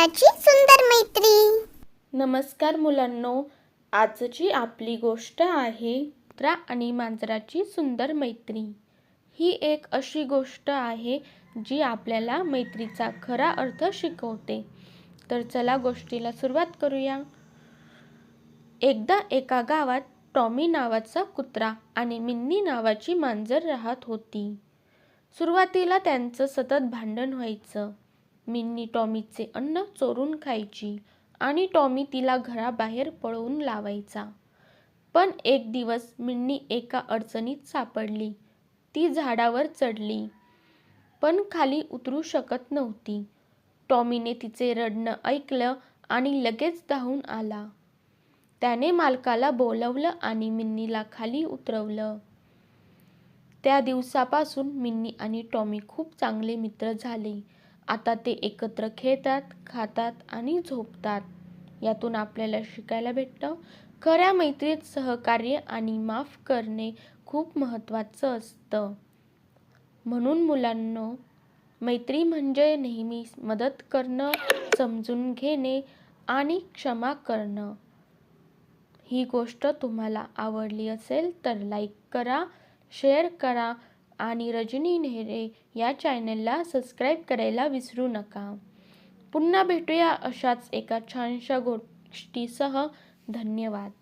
मुलाची सुंदर मैत्री. नमस्कार मुलांनो आजची आपली गोष्ट आहे कुत्रा आणि मांजराची सुंदर मैत्री. ही एक अशी गोष्ट आहे जी आपल्याला मैत्रीचा खरा अर्थ शिकवते. तर चला गोष्टीला सुरुवात करूया. एकदा एका गावात टॉमी नावाचा कुत्रा आणि मिन्नी नावाची मांजर राहत होती. सुरुवातीला त्यांचं सतत भांडण व्हायचं. मिन्नी टॉमीचे अन्न चोरून खायची आणि टॉमी तिला घराबाहेर पळवून लावायचा. पण एक दिवस मिन्नी एका अडचणीत सापडली. ती झाडावर चढली. पण खाली उतरू शकत नव्हती. टॉमीने तिचे रडणं ऐकलं आणि लगेच धावून आला. त्याने मालकाला बोलवलं आणि मिन्नीला खाली उतरवलं. त्या दिवसापासून मिन्नी आणि टॉमी खूप चांगले मित्र झाले. आता ते एकत्र खेळतात खातात आणि झोपतात. यातून आपल्याला शिकायला भेटतं खऱ्या मैत्रीत सहकार्य आणि माफ करणे खूप महत्त्वाचं असतं. म्हणून मुलांनो मैत्री म्हणजे नेहमी मदत करणं समजून घेणे आणि क्षमा करणं. ही गोष्ट तुम्हाला आवडली असेल तर लाईक करा शेअर करा आणि रजनी नेहरे या चॅनलला सबस्क्राईब करायला विसरू नका. पुन्हा भेटूया अशाच एका छानशा गोष्टीसह. धन्यवाद.